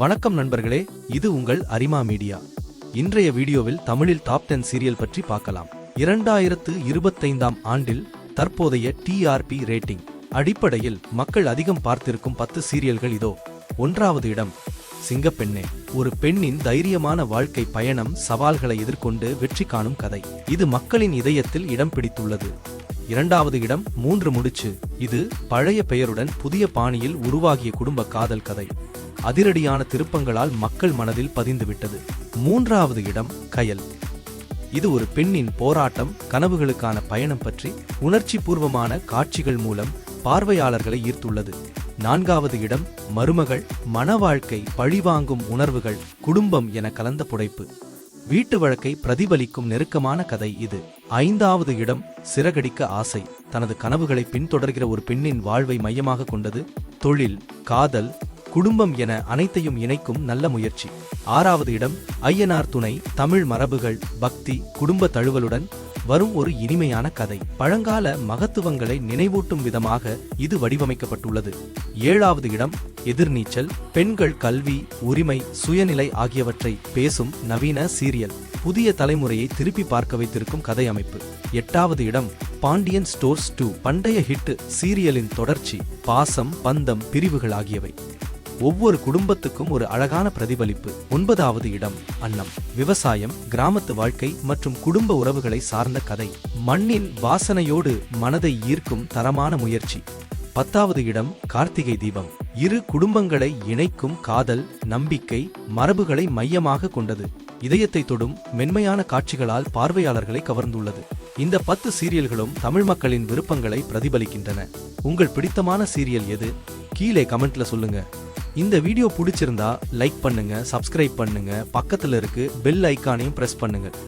வணக்கம் நண்பர்களே இது உங்கள் அரிமா மீடியா. இன்றைய வீடியோவில் தமிழில் டாப் டென் சீரியல் பற்றி பார்க்கலாம். இரண்டாயிரத்து இருபத்தைந்தாம் ஆண்டில் தற்போதைய டிஆர்பி ரேட்டிங் அடிப்படையில் மக்கள் அதிகம் பார்த்திருக்கும் பத்து சீரியல்கள் இதோ. ஒன்றாவது இடம் சிங்கப்பெண்ணே. ஒரு பெண்ணின் தைரியமான வாழ்க்கை பயணம் சவால்களை எதிர்கொண்டு வெற்றி காணும் கதை. இது மக்களின் இதயத்தில் இடம் பிடித்துள்ளது. இரண்டாவது இடம் மூன்று முடிச்சு. இது பழைய பெயருடன் புதிய பாணியில் உருவாகிய குடும்ப காதல் கதை. அதிரடியான திருப்பங்களால் மக்கள் மனதில் பதிந்துவிட்டது. மூன்றாவது இடம் கயல். இது ஒரு பெண்ணின் போராட்டம் கனவுகளுக்கான பயணம் பற்றி உணர்ச்சி பூர்வமான காட்சிகள் மூலம் பார்வையாளர்களை ஈர்த்துள்ளது. நான்காவது இடம் மருமகள் மனவாழ்க்கை பழிவாங்கும் உணர்வுகள் குடும்பம் என கலந்த புடைப்பு. வீட்டு வழக்கை பிரதிபலிக்கும் நெருக்கமான கதை இது. ஐந்தாவது இடம் சிறகடிக்க ஆசை. தனது கனவுகளை பின்தொடர்கிற ஒரு பெண்ணின் வாழ்வை மையமாக கொண்டது தொழில் காதல் குடும்பம் என அனைத்தையும் இணைக்கும் நல்ல முயற்சி. ஆறாவது இடம் ஐயனார் துணை தமிழ் மரபுகள் பக்தி குடும்ப தழுவலுடன் வரும் ஒரு இனிமையான கதை. பழங்கால மகத்துவங்களை நினைவூட்டும் விதமாக இது வடிவமைக்கப்பட்டுள்ளது. ஏழாவது இடம் எதிர்நீச்சல் பெண்கள் கல்வி உரிமை சுயநிலை ஆகியவற்றை பேசும் நவீன சீரியல். புதிய தலைமுறையை திருப்பி பார்க்க வைத்திருக்கும் கதை அமைப்பு. எட்டாவது இடம் பாண்டியன் ஸ்டோர்ஸ் டூ பண்டைய ஹிட் சீரியலின் தொடர்ச்சி பாசம் பந்தம் பிரிவுகள் ஆகியவை. ஒவ்வொரு குடும்பத்துக்கும் ஒரு அழகான பிரதிபலிப்பு. ஒன்பதாவது இடம் அன்னம். விவசாயம் கிராமத்து வாழ்க்கை மற்றும் குடும்ப உறவுகளை சார்ந்த கதை. மண்ணின் வாசனையோடு மனதை ஈர்க்கும் தரமான முயற்சி. பத்தாவது இடம் கார்த்திகை தீபம். இரு குடும்பங்களை இணைக்கும் காதல் நம்பிக்கை மரபுகளை மையமாக கொண்டது. இதயத்தை தொடும் மென்மையான காட்சிகளால் பார்வையாளர்களை கவர்ந்துள்ளது. இந்த பத்து சீரியல்களும் தமிழ் மக்களின் விருப்பங்களை பிரதிபலிக்கின்றன. உங்கள் பிடித்தமான சீரியல் எது? கீழே கமெண்ட்ல சொல்லுங்க. இந்த வீடியோ பிடிச்சிருந்தா லைக் பண்ணுங்க சப்ஸ்கிரைப் பண்ணுங்க பக்கத்தில் இருக்கு பெல் ஐக்கானையும் ப்ரெஸ் பண்ணுங்க.